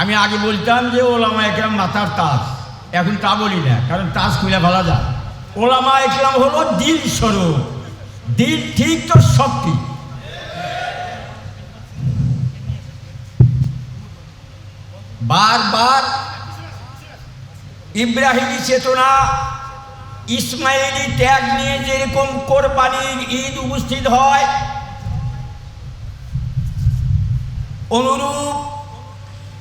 আমি আগে বলতাম যে ওলামা একরাম মাথার তাস এখন তা বলি না, কারণ তাস খুলে ফেলা যায়। ওলামা একরাম হলো দিল স্বরূপ। দিল ঠিক তো ঠিক। বারবার ইব্রাহিমী চেতনা ইসমাইলি ত্যাগ নিয়ে যেরকম কোরবানির ঈদ উপস্থিত হয়, অনুরূপ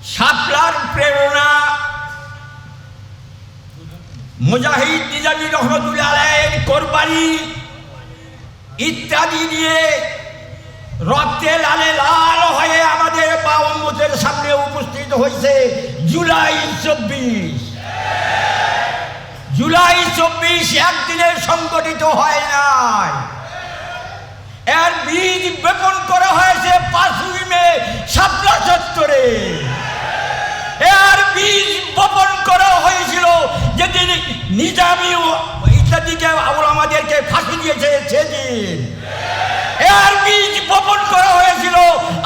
শাপলার প্রেরণা। মুজাহিদ নিজামী রহমতুল্লাহ আলাইয়ের কোরবানি ইত্যাদি নিয়ে রক্তে লালে লাল হয়ে আমাদের বাউম্মতের সামনে উপস্থিত হয়েছে জুলাই চব্বিশ। জুলাই চব্বিশ একদিনে সংগঠিত হয় নাই। এর বীজ বেপন নিজামি ইত্যাদিকে আমাদেরকে ফাঁসি দিয়েছে সেদিন। এর বীজ বপন করা হয়েছিল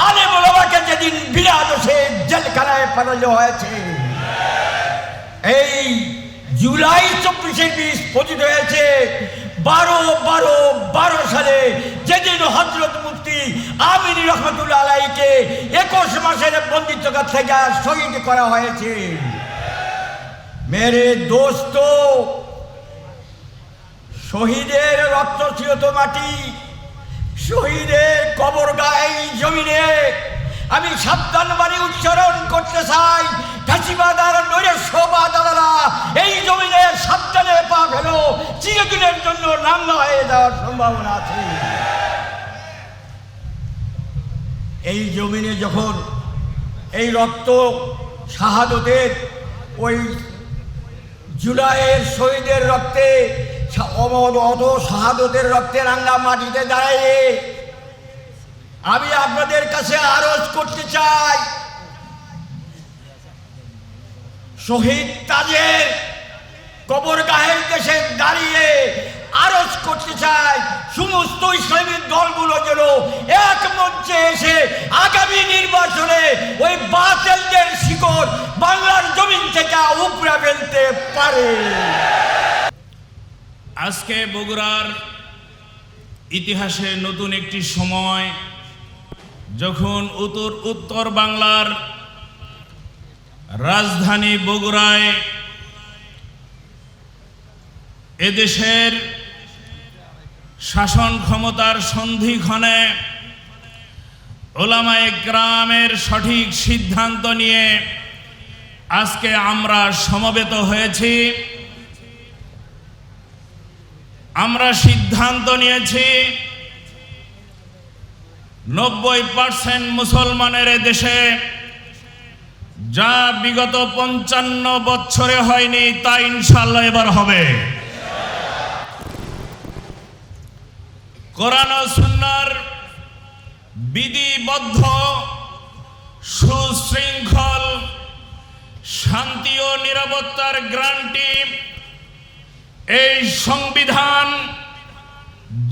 আলে মোলামাকে যেদিন বিরাট সে জেলখানায় পাঠানো হয়েছে। এই জুলাই চব্বিশের বীজ পতিত হয়েছে, বারো বারো বারো সালে যেদিন হজরত মুফতি আমির রহমতুল্লাহ আলাইকে একুশ মাসের বন্দিত্বকার থেকে শহীদ করা হয়েছে। মেরে দোস্ত শহীদের রক্ত চিরত মাটি শহীদের কবর গায়ে জমিনে আমি সাবধান বাণী উচ্চারণ করতে চাই। ফাঁসিবাদার নৈরাস্যবাদারা এই জমিনে সাবধানে পা ফেলো। চিরদিনের জন্য নাঙ্গা হয়ে যাওয়ার সম্ভাবনা আছে। এই জমিনে যখন এই রক্ত শাহাদতের ওই জুলাইয়ের শহীদের রক্তে শাহাদতের রক্তে রাঙ্গা মাটিতে দাঁড়িয়ে আমি আপনাদের কাছে আরজ করতে চাই। শহীদ তাজের কবর গাহের দেশে দাঁড়িয়ে আরজ করতে চাই। সমস্ত ইসলামী দলগুলো যেন এক মঞ্চে এসে আগামী নির্বাচনে ওই বাতেলদের শিকড় বাংলার জমিন থেকে উপড়ে ফেলতে পারে। আজকে বগুড়ার ইতিহাসে নতুন একটি সময়, যখন উত্তর উত্তর বাংলার রাজধানী বগুড়ায় এদেশের শাসন ক্ষমতার সন্ধিক্ষণে ওলামায়ে গ্রামের সঠিক সিদ্ধান্ত নিয়ে আজকে আমরা সমবেত হয়েছি। আমরা সিদ্ধান্ত নিয়েছি নব্বই পার্সেন্ট মুসলমানের দেশে যা বিগত পঞ্চান্ন বছরে হয়নি তা ইনশাল্লাহ এবার হবে। কোরআন সুন্নার বিধিবদ্ধ, সুশৃঙ্খল, শান্তি ও নিরাপত্তার গ্রান্টি। এই সংবিধান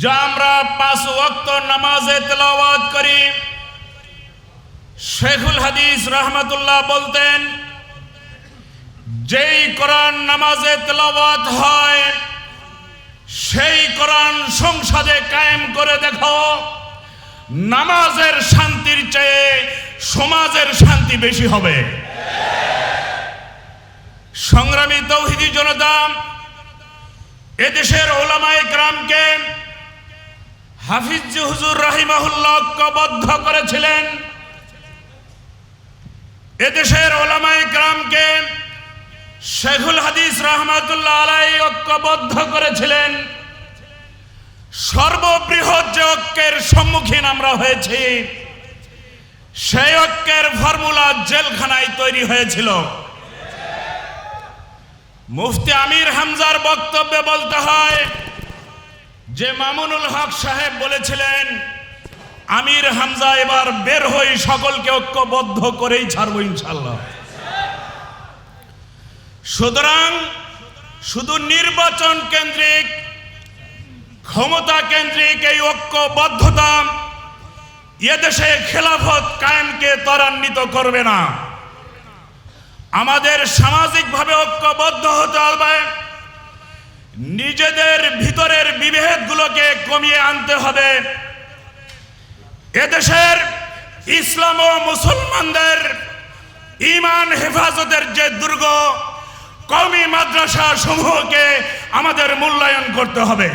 যা আমরা পাঁচ ওয়াক্ত নামাজে তেলাওয়াত করি, শেখুল হাদিস রহমতুল্লাহ বলতেন, যেই কোরআন নামাজে তেলাওয়াত হয় সেই কোরআন সংসদে কায়েম করে দেখো, নামাজের শান্তির চেয়ে সমাজের শান্তি বেশি হবে। সংগ্রামী তৌহিদি জনতা, এদেশের ওলামায়ে গ্রামকে হাফিজ হুজুর রাহিমাহুল্লাহ ঐক্যবদ্ধ করেছিলেন। এদেশের গ্রামকে শেখুল হাদিস রহমাতুল্লাহ আলাই ঐক্যবদ্ধ করেছিলেন। সর্ববৃহৎ যে ঐক্যের সম্মুখীন আমরা হয়েছি, সেই ঐক্যের ফর্মুলা জেলখানায় তৈরি হয়েছিল। মুফতি আমির হামজার বক্তব্যে বলতে হয়, যে মামুনুল হক সাহেব বলেছিলেন, আমির হামজা এবার বের হই, সকলকে ঐক্যবদ্ধ করেই ছাড়বো ইনশাল্লাহ সুতরাং শুধু নির্বাচন কেন্দ্রিক, ক্ষমতা কেন্দ্রিক এই ঐক্যবদ্ধতা এদেশে খেলাফত কায়েমকে ত্বরান্বিত করবে না। আমাদের সামাজিকভাবে ঐক্যবদ্ধ হতে হবে। নিজেদের ভিতরের বিভেদগুলোকে কমিয়ে আনতে হবে। এদেশের ইসলাম ও মুসলমানদের ইমান হেফাজতের যে দুর্গ কওমি মাদ্রাসা সমূহকে আমাদের মূল্যায়ন করতে হবে।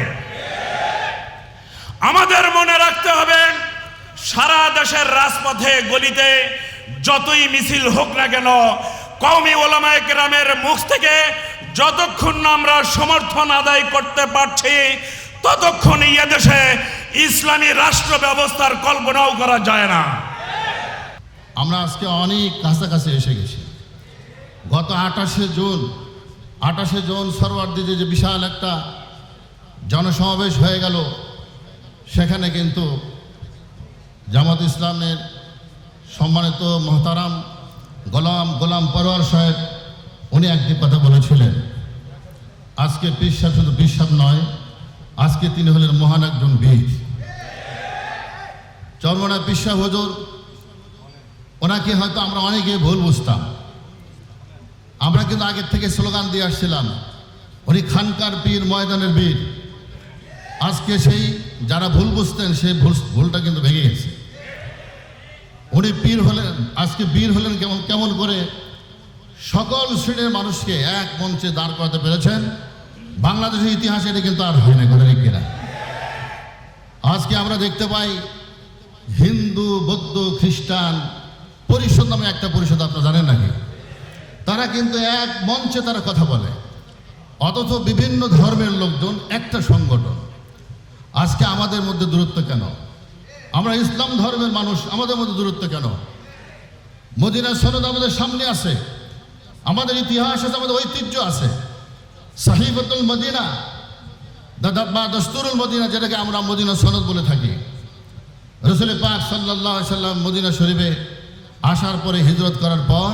আমাদের মনে রাখতে হবে, সারা দেশের রাজপথে গলিতে যতই মিছিল হোক না কেন, কওমি ওলামায়ে কেরামের মুখ থেকে যতক্ষণ আমরা সমর্থন আদায় করতে পারছি, ততক্ষণ দেশে ইসলামী রাষ্ট্র ব্যবস্থার কল্পনাও করা যায় না। আমরা আজকে অনেক কাছাকাছি এসে গেছি। গত আঠাশে জুন আঠাশে জুন সরওয়ার্দিতে যে বিশাল একটা জনসমাবেশ হয়ে গেল, সেখানে কিন্তু জামাত ইসলামের সম্মানিত মহতারাম গোলাম গোলাম পরোয়ার সাহেব, উনি একটি কথা বলেছিলেন। আজকে বিশ্বাস শুধু বিশ্বাস নয়, আজকে তিনি হলেন মহান একজন বীর। চরমনা বিশ্বাস হজুর, ওনাকে হয়তো আমরা অনেকে ভুল বুঝতাম। আমরা কিন্তু আগের থেকে স্লোগান দিয়ে আসছিলাম উনি খানকার বীর ময়দানের বীর। আজকে সেই যারা ভুল বুঝতেন, সেই ভুল, ভুলটা কিন্তু ভেঙে গেছে। উনি পীর হলেন, আজকে বীর হলেন কেমন কেমন করে সকল শ্রেণির মানুষকে এক মঞ্চে দাঁড় করাতে পেরেছেন। বাংলাদেশের ইতিহাসে এটা কিন্তু আর হয় না ঠিক কিনা আজকে আমরা দেখতে পাই হিন্দু, বৌদ্ধ, খ্রিস্টান, পরিষদ নামে একটা পরিষদ, আপনারা জানেন নাকি? তারা কিন্তু এক মঞ্চে তারা কথা বলে। অথচ বিভিন্ন ধর্মের লোকজন একটা সংগঠন। আজকে আমাদের মধ্যে দূরত্ব কেন? আমরা ইসলাম ধর্মের মানুষ, আমাদের মধ্যে দূরত্ব কেন? মদিনা সনদ আমাদের সামনে আছে। আমাদের ইতিহাস আছে, আমাদের ঐতিহ্য আছে। সাহিবতুল মদিনা, দাদা বা দস্তুরুল মদিনা, যেটাকে আমরা মদিনা সনদ বলে থাকি। রসুল পাক সাল্লাহ সাল্লাম মদিনা শরীফে আসার পরে হিজরত করার পর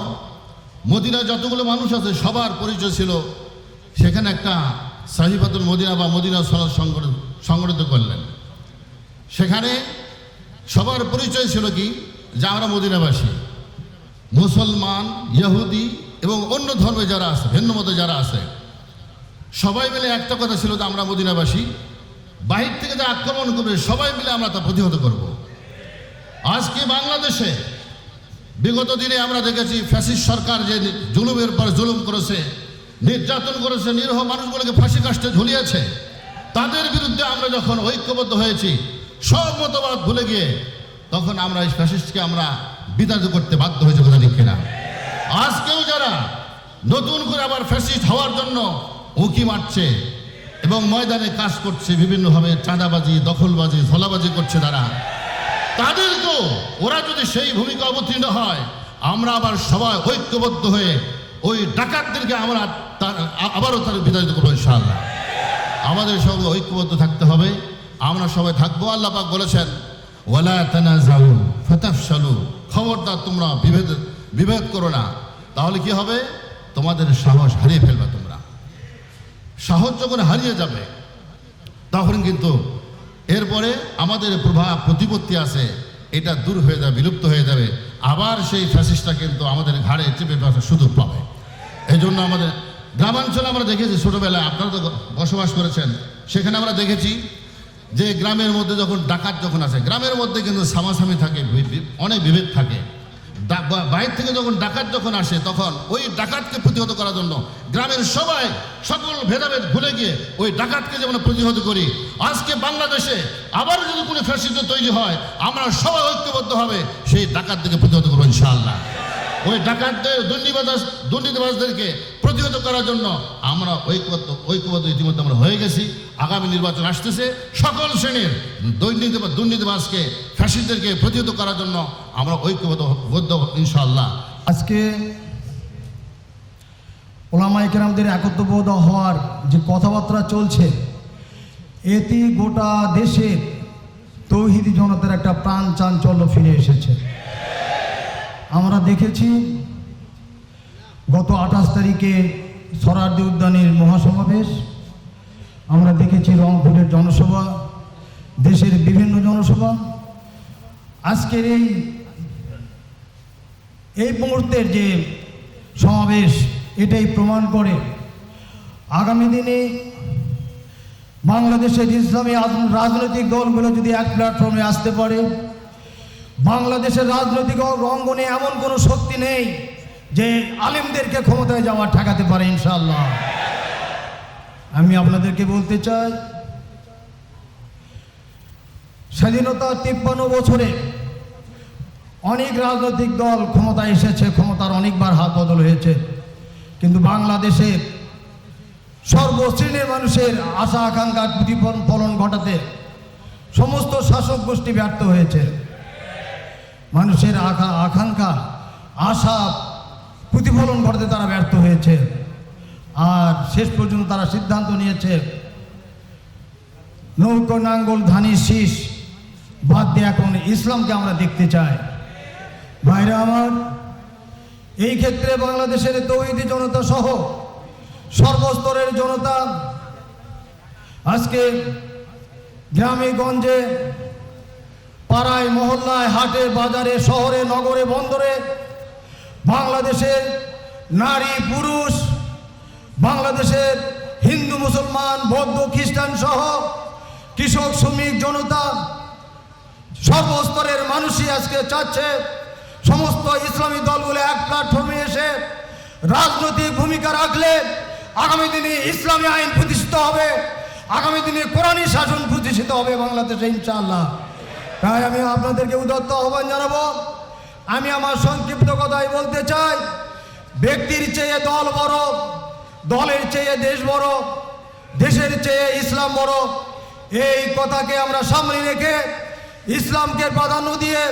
মদিনা যতগুলো মানুষ আছে, সবার পরিচয় ছিল। সেখানে একটা সাহিবাতুল মদিনা বা মদিনা সনদ সংগঠিত সংগঠিত করলেন। সেখানে সবার পরিচয় ছিল কি? যে আমরা মদিনাবাসী। মুসলমান, ইহুদি এবং অন্য ধর্মে যারা আছে, ভিন্ন মতে যারা আছে, সবাই মিলে একটা কথা ছিল যে আমরা মদিনাবাসী। বাহির থেকে যে আক্রমণ করবে, সবাই মিলে আমরা তা প্রতিহত করব। আজকে বাংলাদেশে বিগত দিনে আমরা দেখেছি ফ্যাসিস্ট সরকার যে জুলুমের পর জুলুম করেছে, নির্যাতন করেছে, নিরহ মানুষগুলোকে ফাঁসি কাষ্টে ঝুলিয়েছে, তাদের বিরুদ্ধে আমরা যখন ঐক্যবদ্ধ হয়েছি, সব মতবাদ ভুলে গিয়ে তখন আমরা এই ফ্যাসিস্টকে আমরা বিতাড়িত করতে বাধ্য হয়েছে, কথা ঠিক কিনা? আজকেও যারা নতুন করে আবার ফ্যাসিস্ট হওয়ার জন্য উঁকি মারছে এবং ময়দানে কাজ করছে, বিভিন্নভাবে চাঁদাবাজি, দখলবাজি, ধলাবাজি করছে তারা তাদেরকেও ওরা যদি সেই ভূমিকা অবতীর্ণ হয়, আমরা আবার সবাই ঐক্যবদ্ধ হয়ে ওই ডাকাতদেরকে আমরা তার আবারও তার বিতাড়িত করব ইনশাআল্লাহ। আমাদের সঙ্গে ঐক্যবদ্ধ থাকতে হবে। আমরা সবাই থাকব, আল্লাহ পাক বলেছেন, ওয়ালা তানাজাউ, ফাতাফশালু। খবরদার তোমরা বিভেদ বিভেদ করো না। তাহলে কি হবে? তোমাদের সাহস হারিয়ে ফেলবে তোমরা। সাহস যখন হারিয়ে যাবে, তখন কিন্তু এরপরে আমাদের প্রভাব প্রতিপত্তি আছে, এটা দূর হয়ে যাবে, বিলুপ্ত হয়ে যাবে। আবার সেই ফ্যাসিসটা কিন্তু আমাদের ঘাড়ে চেপে বসার সুযোগ পাবে। এই জন্য আমাদের গ্রামাঞ্চলে আমরা দেখেছি ছোটোবেলায়, আপনারা তো বসবাস করেছেন, সেখানে আমরা দেখেছি যে গ্রামের মধ্যে যখন ডাকাত যখন আসে, গ্রামের মধ্যে কিন্তু সামাসামি থাকে অনেক বিভেদ থাকে। বাইরে থেকে যখন ডাকাত যখন আসে, তখন ওই ডাকাতকে প্রতিহত করার জন্য গ্রামের সবাই সকল ভেদাভেদ ভুলে গিয়ে ওই ডাকাতকে যেমন প্রতিহত করি, আজকে বাংলাদেশে আবার যদি কোনো ফ্যাসিস্ট তৈরি হয়, আমরা সবাই ঐক্যবদ্ধ হবে, সেই ডাকাত থেকে প্রতিহত করব ইনশাআল্লাহ। ওই ডাকাতদের, দুর্নীতিবাজ দুর্নীতিবাজদেরকে প্রতিহত করার জন্য আমরা ঐক্যবদ্ধ ঐক্যবদ্ধ ইতিমধ্যে আমরা হয়ে গেছি। আগামী নির্বাচন আসতেছে। সকল শ্রেণির দুর্নীতি দুর্নীতিবাজকে ফ্যাসিস্টদেরকে প্রতিহত করার জন্য আমরা ঐক্যবদ্ধ বদ্ধ ইনশাআল্লাহ। আজকে ওলামাই কেরামদের একত্রবোধ হওয়ার যে কথাবার্তা চলছে এতে গোটা দেশের তৌহিদি জনতার একটা প্রাণ চাঞ্চল্য ফিরে এসেছে। আমরা দেখেছি গত আঠাশ তারিখে সরারদি উদ্যানের মহাসমাবেশ, আমরা দেখেছি রংপুরের জনসভা, দেশের বিভিন্ন জনসভা আজকের এই এই মুহূর্তের যে সমাবেশ, এটাই প্রমাণ করে আগামী দিনে বাংলাদেশের ইসলামী রাজনৈতিক দলগুলো যদি এক প্ল্যাটফর্মে আসতে পারে, বাংলাদেশের রাজনৈতিক অঙ্গনে এমন কোনো শক্তি নেই যে আলিমদেরকে ক্ষমতায় যাওয়া ঠেকাতে পারে ইনশাল্লাহ আমি আপনাদেরকে বলতে চাই স্বাধীনতা তিপ্পান্ন বছরে অনেক রাজনৈতিক দল ক্ষমতায় এসেছে, ক্ষমতার অনেকবার হাত বদল হয়েছে। কিন্তু বাংলাদেশের সর্বশ্রেণীর মানুষের আশা আকাঙ্ক্ষার প্রতিফলন ঘটাতে সমস্ত শাসক গোষ্ঠী ব্যর্থ হয়েছে। মানুষের আকা, আকাঙ্ক্ষা, আশা, প্রতিফলন ঘটাতে তারা ব্যর্থ হয়েছে। আর শেষ পর্যন্ত তারা সিদ্ধান্ত নিয়েছে, নৌকো, নাঙ্গল শীষ বাদ দিয়ে এখন ইসলামকে আমরা দেখতে চাই। ভাইরা আমার, এই ক্ষেত্রে বাংলাদেশের তৌহিদি জনতা সহ সর্বস্তরের জনতা আজকে গ্রামে গঞ্জে পাড়ায়, মহল্লায়, হাটে, বাজারে, শহরে, নগরে, বন্দরে বাংলাদেশের নারী, পুরুষ, বাংলাদেশের হিন্দু, মুসলমান, বৌদ্ধ, খ্রিস্টান সহ কৃষক, শ্রমিক, জনতা সর্বস্তরের মানুষই আজকে চাচ্ছে সমস্ত ইসলামী দলগুলো এক প্ল্যাটফর্মে এসে রাজনৈতিক ভূমিকা রাখলে আগামী দিনে ইসলামী আইন প্রতিষ্ঠিত হবে, আগামী দিনে কোরআনী শাসন প্রতিষ্ঠিত হবে বাংলাদেশে, ইনশাআল্লাহ। তাই আমি আপনাদেরকে উদত্ত আহ্বান জানাব, আমি আমার সংক্ষিপ্ত কথাই বলতে চাই, ব্যক্তির চেয়ে দল বড়, দলের চেয়ে দেশ বড়, দেশের চেয়ে ইসলাম বড়, এই কথাকে আমরা সামনে রেখে ইসলামকে প্রাধান্য দিয়ে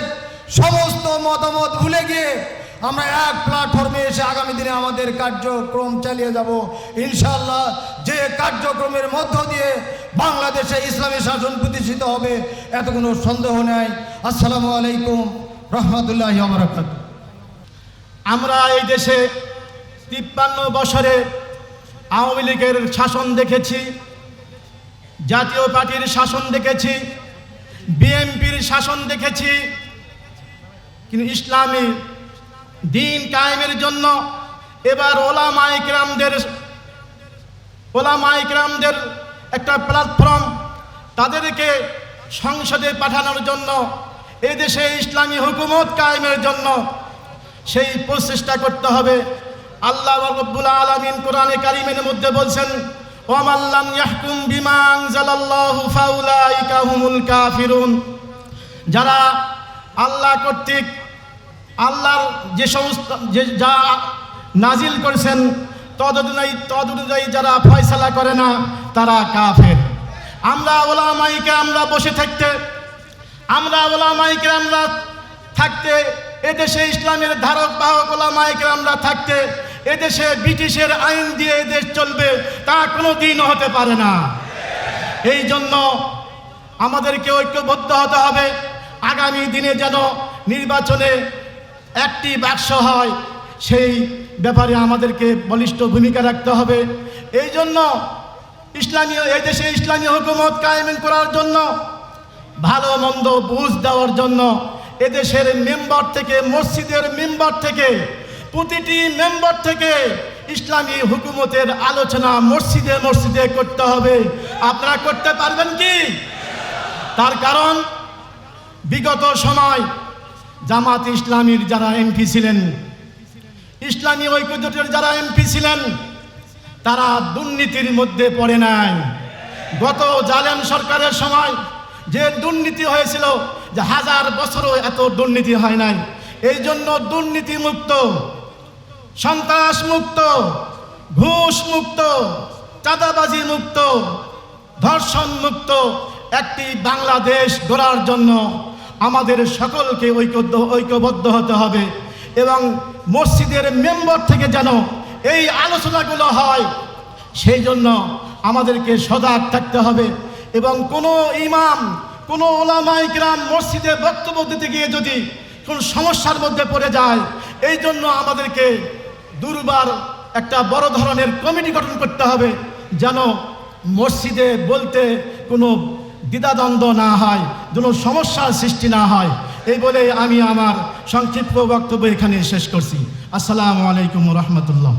সমস্ত মতামত ভুলে গিয়ে আমরা এক প্ল্যাটফর্মে এসে আগামী দিনে আমাদের কার্যক্রম চালিয়ে যাব। ইনশাল্লাহ যে কার্যক্রমের মধ্য দিয়ে বাংলাদেশে ইসলামী শাসন প্রতিষ্ঠিত হবে, এত কোনো সন্দেহ নেই। আসসালামু আলাইকুম রহমতুল্লাহ বারাকাত আমরা এই দেশে তিপ্পান্ন বছরে আওয়ামী লীগের শাসন দেখেছি, জাতীয় পার্টির শাসন দেখেছি বিএনপির শাসন দেখেছি, কিন্তু ইসলামী দিন কায়েমের জন্য এবার ওলামা ইকরামদের ওলামা ইকরামদের একটা প্ল্যাটফর্ম তাদেরকে সংসদে পাঠানোর জন্য এদেশে ইসলামী হুকুমত কায়েমের জন্য সেই প্রচেষ্টা করতে হবে। আল্লাহ রব্বুল আলামিন কোরআনে কারিমের মধ্যে বলছেন ওয়ামাল্লাম ইয়াহকুম বিমা আনজালাল্লাহু ফাউলাইকা হুমুল কাফিরুন। যারা আল্লাহ কর্তৃক আল্লাহর যে সমস্ত যে যা নাজিল করেছেন তদ অনুযায়ী তদ অনুযায়ী যারা ফয়সালা করে না, তারা কাফের। আমরা ওলামাইকে আমরা বসে থাকতে, আমরা ওলামাইকে আমরা থাকতে, এদেশে ইসলামের ধারক বাহক ওলামাইকে আমরা থাকতে এদেশে ব্রিটিশের আইন দিয়ে এদেশ চলবে, তা কোনো দিন হতে পারে না। এই জন্য আমাদেরকে ঐক্যবদ্ধ হতে হবে। আগামী দিনে যেন নির্বাচনে একটি বাক্স হয়, সেই ব্যাপারে আমাদেরকে বলিষ্ঠ ভূমিকা রাখতে হবে। এই জন্য ইসলামীয় এই দেশে ইসলামী হুকুমত কায়েম করার জন্য, ভালো মন্দ বুঝ দেওয়ার জন্য, এদেশের মেম্বার থেকে, মসজিদের মেম্বার থেকে প্রতিটি মেম্বার থেকে ইসলামী হুকুমতের আলোচনা মসজিদে মসজিদে করতে হবে। আপনারা করতে পারবেন কি? তার কারণ, বিগত সময় জামাত ইসলামীর যারা এমপি ছিলেন, ইসলামী ঐক্যজোটের যারা এমপি ছিলেন, তারা দুর্নীতির মধ্যে পড়ে নাই। গত জালেম সরকারের সময় যে দুর্নীতি হয়েছিল, যে হাজার বছরও এত দুর্নীতি হয় নাই। এই জন্য দুর্নীতি মুক্ত সন্ত্রাস মুক্ত, ঘুষ মুক্ত, চাঁদাবাজি মুক্ত, ধর্ষণ মুক্ত, একটি বাংলাদেশ গড়ার জন্য আমাদের সকলকে ঐক্যবদ্ধ ঐক্যবদ্ধ হতে হবে এবং মসজিদের মেম্বার থেকে যেন এই আলোচনাগুলো হয়, সেই জন্য আমাদেরকে সজাগ থাকতে হবে এবং কোনো ইমাম, কোনো ওলামাই গ্রাম মসজিদে বক্তব্য দিতে গিয়ে যদি কোনো সমস্যার মধ্যে পড়ে যায়, এই জন্য আমাদেরকে দুর্বার একটা বড় ধরনের কমিটি গঠন করতে হবে যেন মসজিদে বলতে কোনো দ্বিধাদ্বন্দ্ব না হয় যেন সমস্যার সৃষ্টি না হয়। এই বলে আমি আমার সংক্ষিপ্ত বক্তব্য এখানে শেষ করছি। আসসালামু আলাইকুম রহমতুল্লাহ।